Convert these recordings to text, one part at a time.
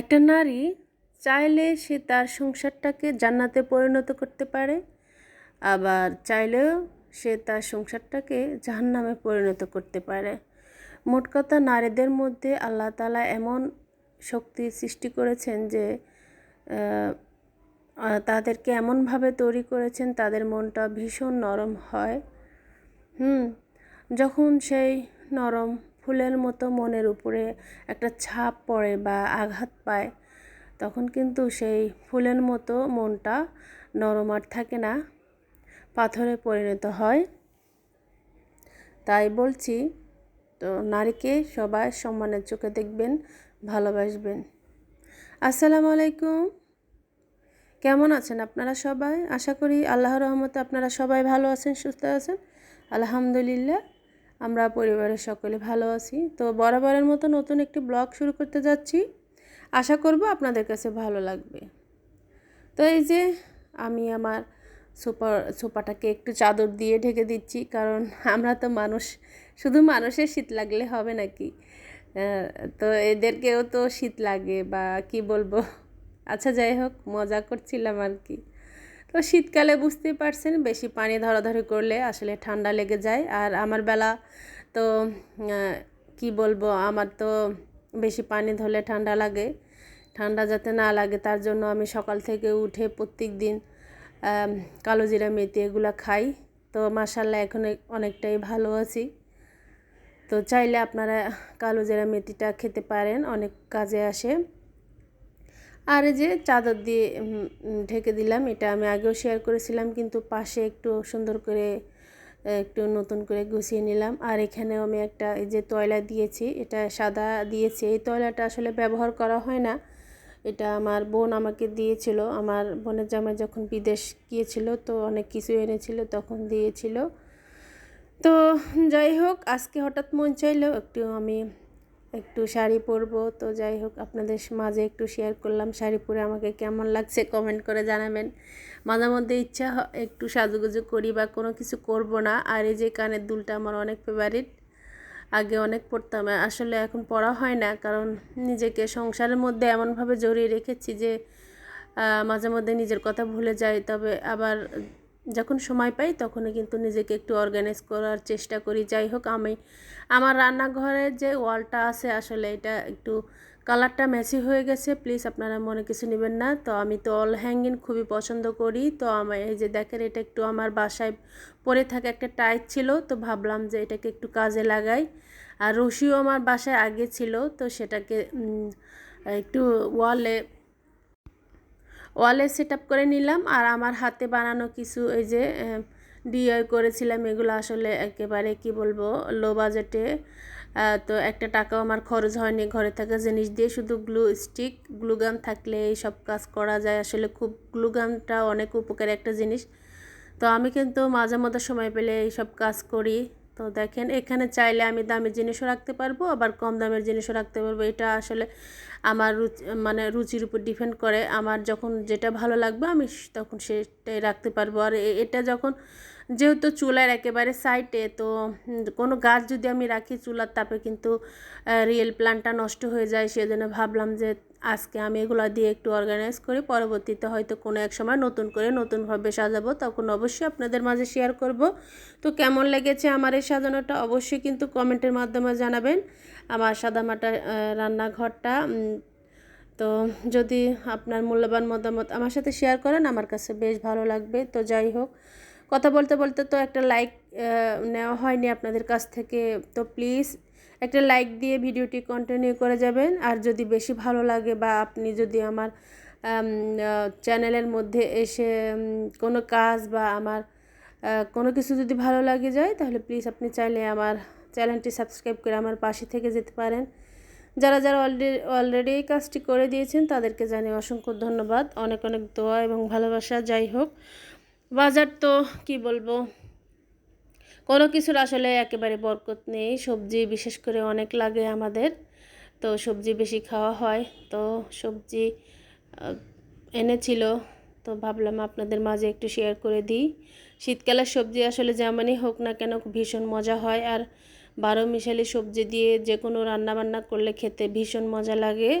একটা নারী চাইলে সে তার সংসারটাকে জান্নাতে পরিণত করতে পারে, আবার চাইলেও সে তার সংসারটাকে জাহান্নামে পরিণত করতে পারে। মোট কথা, নারীদের মধ্যে আল্লাহ তালা এমন শক্তি সৃষ্টি করেছেন যে তাদেরকে এমনভাবে তৈরি করেছেন, তাদের মনটা ভীষণ নরম হয়। হুম, যখন সেই নরম ফুলের মতো মনের উপরে একটা ছাপ পড়ে বা আঘাত পায়, তখন কিন্তু সেই ফুলের মতো মনটা নরম আর থাকে না, পাথরে পরিণত হয়। তাই বলছি, তো নারীকে সবাই সম্মানের চোখে দেখবেন, ভালোবাসবেন। আসসালামু আলাইকুম। কেমন আছেন আপনারা সবাই? আশা করি আল্লাহর রহমতে আপনারা সবাই ভালো আছেন, সুস্থ আছেন। আলহামদুলিল্লাহ। আমরা পরিবারের সকলে ভালো আছি। তো বরাবরের মতো নতুন একটি ব্লগ শুরু করতে যাচ্ছি। আশা করব আপনাদের কাছে ভালো লাগবে। তো এই যে আমি আমার সোফা সোপাটাকে একটু চাদর দিয়ে ঢেকে দিচ্ছি, কারণ আমরা তো মানুষ, শুধু মানুষের শীত লাগলে হবে নাকি? তো এদেরকেও তো শীত লাগে বা কি বলব? আচ্ছা যাই হোক, মজা করছিলাম আর কি। তো শীতকালে বুঝতেই পারছেন, বেশি পানি ধরাধরি করলে আসলে ঠান্ডা লেগে যায়। আর আমার বেলা তো কি বলব, আমার তো বেশি পানি ধরলে ঠান্ডা লাগে। ঠান্ডা যাতে না লাগে, তার জন্য আমি সকাল থেকে উঠে প্রত্যেক দিন কালো জিরা মেথি এগুলো খাই। তো মাসাল্লাহ এখন অনেকটাই ভালো আছি। তো চাইলে আপনারা কালো জিরা মেথিটা খেতে পারেন, অনেক কাজে আসে। আর যে চাদর দিয়ে ঢেকে দিলাম। এটা আমি আগেও শেয়ার করেছিলাম, কিন্তু পাশে একটু সুন্দর করে একটু নতুন করে গুছিয়ে নিলাম। আর এখানেও আমি একটা এই যে তয়লা দিয়েছি, এটা সাদা দিয়েছি। এই তয়লাটা আসলে ব্যবহার করা হয় না। এটা আমার বোন আমাকে দিয়েছিল। আমার বোনের জামাই যখন বিদেশ গিয়েছিল, তো অনেক কিছু এনেছিল, তখন দিয়েছিল। তো যাই হোক, আজকে হঠাৎ মন চাইলো, একটু আমি একটু শাড়ি পরবো। তো যাই হোক, আপনাদের মাঝে একটু শেয়ার করলাম শাড়ি পরে আমাকে কেমন লাগছে কমেন্ট করে জানাবেন। মাঝে মধ্যে ইচ্ছা একটু সাজুগুজু করি বা কোনো কিছু করব না। আর এই যে কানের দুলটা আমার অনেক ফেভারিট আগে অনেক পড়তাম আসলে এখন পড়া হয় না। কারণ নিজেকে সংসারের মধ্যে এমনভাবে জড়িয়ে রেখেছি যে মাঝে মধ্যে নিজের কথা ভুলে যাই। তবে আবার যখন সময় পাই তখনই কিন্তু নিজেকে একটু অর্গানাইজ করার চেষ্টা করি। যাই হোক, আমি আমার রান্নাঘরের যে ওয়ালটা আছে আসলে এটা একটু কালারটা মেসি হয়ে গেছে। প্লিজ আপনারা মনে কিছু নেবেন না। তো আমি তো অল হ্যাঙ্গিং খুবই পছন্দ করি। তো আমার এই যে দেখেন, এটা একটু আমার বাসায় পরে থাকা একটা টাইট ছিল। তো ভাবলাম যে এটাকে একটু কাজে লাগাই। আর রশিও আমার বাসায় আগে ছিল। তো সেটাকে একটু ওয়ালে ওয়ালে সেট করে নিলাম আর আমার হাতে বানানো কিছু এই যে ডিআই করেছিলাম, এগুলো আসলে একেবারে কি বলব লো বাজেটে তো একটা টাকাও আমার খরচ হয়নি ঘরে থাকা জিনিস দিয়ে, শুধু গ্লু স্টিক গ্লুগান থাকলে এই সব কাজ করা যায়। আসলে খুব গ্লুগানটা অনেক উপকারী একটা জিনিস। তো আমি কিন্তু মাঝে মধ্যে সময় পেলে এই সব কাজ করি। তো দেখেন, এখানে চাইলে আমি দামি জিনিসও রাখতে পারব, আবার কম দামের জিনিসও রাখতে পারব। এটা আসলে আমার রুচি মানে রুচির উপর ডিপেন্ড করে। আমার যখন যেটা ভালো লাগবে, আমি তখন সেটাই রাখতে পারব। আর এটা যখন যেহেতু চুলার একেবারে সাইডে তো কোনো গাছ যদি আমি রাখি চুলার তাপে কিন্তু রিয়েল প্ল্যান্টটা নষ্ট হয়ে যায়। সেজন্য ভাবলাম যে, আজকে আমি এগুলো দিয়ে একটু অর্গানাইজ করে। পরবর্তীতে হয়তো কোনো এক সময় নতুন করে নতুনভাবে সাজাবো, তখন অবশ্যই আপনাদের মাঝে শেয়ার করব। তো কেমন লেগেছে আমার এই সাজানোটা? অবশ্যই কিন্তু কমেন্টের মাধ্যমে জানাবেন। আমার সাদামাটা রান্নাঘরটা তো যদি আপনার মূল্যবান মতামত আমার সাথে শেয়ার করেন, আমার কাছে বেশ ভালো লাগবে। তো যাই হোক কথা বলতে বলতে তো একটা লাইক নেওয়া হয়নি আপনাদের কাছ থেকে। তো প্লিজ একটা লাইক দিয়ে ভিডিওটি কন্টিনিউ করে যাবেন। আর যদি বেশি ভালো লাগে বা আপনি যদি আমার চ্যানেলের মধ্যে এসে কোনো কাজ বা আমার কোনো কিছু যদি ভালো লাগে যায়, তাহলে প্লিজ আপনি চাইলে আমার চ্যানেলটি সাবস্ক্রাইব করে আমার পাশে থেকে যেতে পারেন। যারা যারা অলরেডি অলরেডি এই কাজটি করে দিয়েছেন, তাদেরকে জানিয়ে অসংখ্য ধন্যবাদ। অনেক অনেক দোয়া এবং ভালোবাসা। যাই হোক বাজার তো কি বলব? কোনো কিছুর আসলে একেবারে বরকত নেই। সবজি বিশেষ করে অনেক লাগে আমাদের। তো সবজি বেশি খাওয়া হয়। তো সবজি এনেছিল। তো ভাবলাম আপনাদের মাঝে একটু শেয়ার করে দিই। শীতকালের সবজি আসলে যেমনই হোক না কেন ভীষণ মজা হয়। আর বারো মিশালি সবজি দিয়ে যে কোনো রান্না বান্না করলে খেতে ভীষণ মজা লাগে।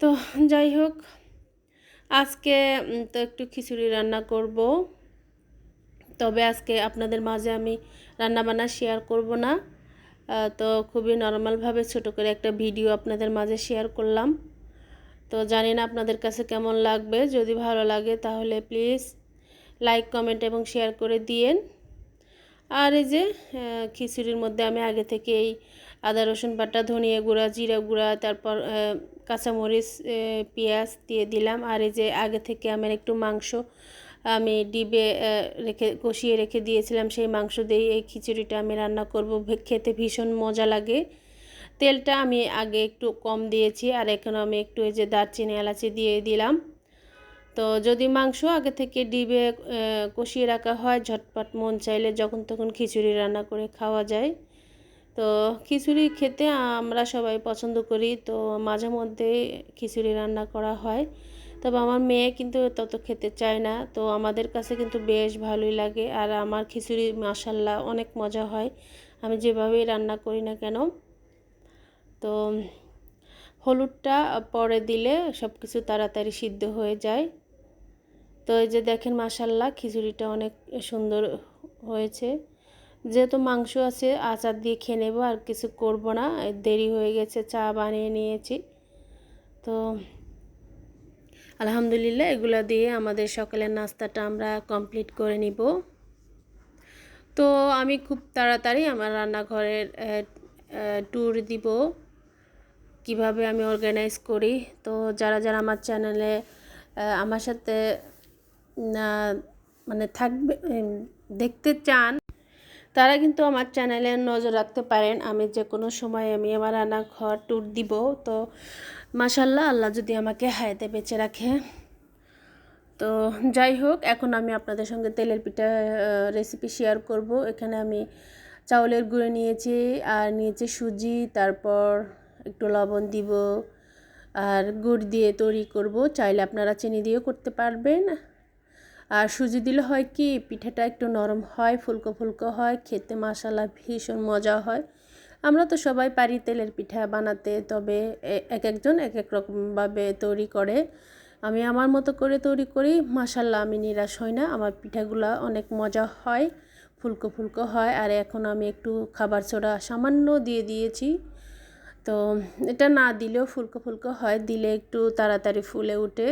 তো যাই হোক আজকে তো একটু খিচুড়ি রান্না করব। তবে আজকে আপনাদের মাঝে আমি রান্নাবান্না শেয়ার করব না। তো খুবই নর্মালভাবে ছোট করে একটা ভিডিও আপনাদের মাঝে শেয়ার করলাম। তো জানি না আপনাদের কাছে কেমন লাগবে। যদি ভালো লাগে তাহলে প্লিজ লাইক কমেন্ট এবং শেয়ার করে দিয়েন। আর এই যে খিচুড়ির মধ্যে আমি আগে থেকে এই আদা, রসুন বাটা, ধনিয়া গুঁড়া, জিরা গুঁড়া, তারপর কাঁচামরিচ পেঁয়াজ দিয়ে দিলাম। আর এই যে আগে থেকে আমার একটু মাংস আমি ডিবে রেখে, কষিয়ে রেখে দিয়েছিলাম, সেই মাংস দিয়ে এই খিচুড়িটা আমি রান্না করব। খেতে ভীষণ মজা লাগে। তেলটা আমি আগে একটু কম দিয়েছি আর এখন আমি একটু এই যে দারচিনি, এলাচি দিয়ে দিলাম। তো যদি মাংস আগে থেকে ডিবে কষিয়ে রাখা হয়, ঝটপট মন চাইলে যখন তখন খিচুড়ি রান্না করে খাওয়া যায়। তো খিচুড়ি খেতে আমরা সবাই পছন্দ করি। তো মাঝে মধ্যে খিচুড়ি রান্না করা হয়। তবে আমার মেয়ে কিন্তু তত খেতে চায় না। তো আমাদের কাছে কিন্তু বেশ ভালোই লাগে। আর আমার খিচুড়ি মাসাল্লাহ অনেক মজা হয়। আমি যেভাবেই রান্না করি না কেন। তো হলুদটা পরে দিলে সব কিছু তাড়াতাড়ি সিদ্ধ হয়ে যায়। তো এই যে দেখেন মাসাল্লাহ খিচুড়িটা অনেক সুন্দর হয়েছে। যেহেতু মাংস আছে, আচার দিয়ে খেয়ে নেব আর কিছু করব না। দেরি হয়ে গেছে, চা বানিয়ে নিয়েছি। তো আলহামদুলিল্লাহ, এগুলো দিয়ে আমাদের সকালের নাস্তাটা আমরা কমপ্লিট করে নিব। তো আমি খুব তাড়াতাড়ি আমার রান্নাঘরের ট্যুর দিব। কীভাবে আমি অর্গানাইজ করি? তো যারা যারা আমার চ্যানেলে আমার সাথে মানে থাকবে দেখতে চান তারা কিন্তু আমার চ্যানেলে নজর রাখতে পারেন। আমি যে কোনো সময় আমি আমার রান্নাঘর ট্যুর দিব। তো মাসাল্লাহ আল্লাহ যদি আমাকে হায়াতে বেঁচে রাখে। তো যাই হোক, এখন আমি আপনাদের সঙ্গে তেলের পিঠা রেসিপি শেয়ার করব। এখানে আমি চাউলের গুঁড়ো নিয়েছি, আর নিয়েছি সুজি, তারপর একটু লবণ দিব, আর গুড় দিয়ে তৈরি করব। চাইলে আপনারা চিনি দিয়েও করতে পারবেন। আর সুজি দিলে হয় কি, পিঠাটা একটু নরম হয়, ফুলকো ফুলকো হয়, খেতে মশালা ভীষণ মজা হয়। আমরা তো সবাই পারি তেলের পিঠা বানাতে, তবে এক একজন এক এক রকমভাবে তৈরি করে। আমি আমার মতো করে তৈরি করি মাসাল্লাহ আমি নিরাশ হই না, আমার পিঠাগুলো অনেক মজা হয়, ফুলকো ফুলকো হয়, আর এখন আমি একটু খাবার সোডা সামান্য দিয়ে দিয়েছি। তো এটা না দিলেও ফুলকো ফুলকো হয়, দিলে একটু তাড়াতাড়ি ফুলে ওঠে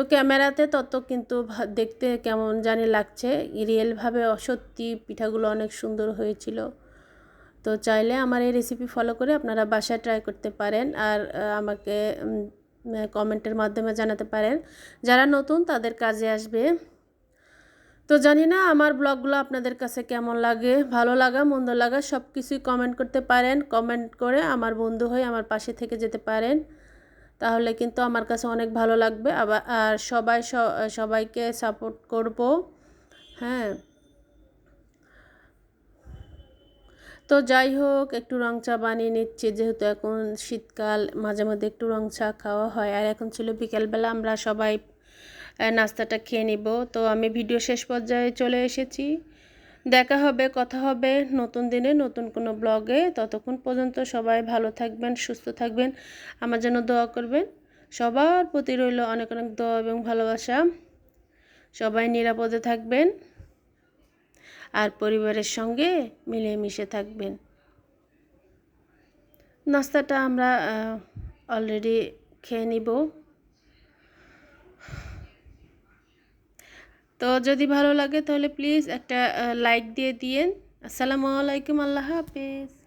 তো ক্যামেরাতে তত কিন্তু দেখতে কেমন জানি লাগছে। রিয়েলভাবে অসত্যি পিঠাগুলো অনেক সুন্দর হয়েছিল। তো চাইলে আমার এই রেসিপি ফলো করে আপনারা বাসায় ট্রাই করতে পারেন আর আমাকে কমেন্টের মাধ্যমে জানাতে পারেন। যারা নতুন তাদের কাজে আসবে। তো জানি না আমার ব্লগগুলো আপনাদের কাছে কেমন লাগে, ভালো লাগা, মন্দ লাগা সব কিছুই কমেন্ট করতে পারেন। কমেন্ট করে আমার বন্ধু হয়ে আমার পাশে থেকে যেতে পারেন। তাহলে কিন্তু আমার কাছে অনেক ভালো লাগবে। আবার, আর সবাই সবাইকে সাপোর্ট করব। হ্যাঁ। তো যাই হোক, একটু রং চা বানিয়ে নিচ্ছি। যেহেতু এখন শীতকাল, মাঝে মধ্যে একটু রং চা খাওয়া হয়। আর এখন ছিল বিকেলবেলা, আমরা সবাই নাস্তাটা খেয়ে নিব। তো আমি ভিডিও শেষ পর্যায়ে চলে এসেছি। দেখা হবে, কথা হবে। নতুন দিনে নতুন কোনো ব্লগে। ততক্ষণ পর্যন্ত সবাই ভালো থাকবেন, সুস্থ থাকবেন। আমার জন্য দোয়া করবেন। সবার প্রতি রইল অনেক অনেক দোয়া এবং ভালোবাসা। সবাই নিরাপদে থাকবেন আর পরিবারের সঙ্গে মিলেমিশে থাকবেন। নাস্তাটা আমরা অলরেডি খেয়ে নিব। তো যদি ভালো লাগে তাহলে প্লিজ একটা লাইক দিয়ে দিয়েন। আসসালামু আলাইকুম আল্লাহ হাফেজ।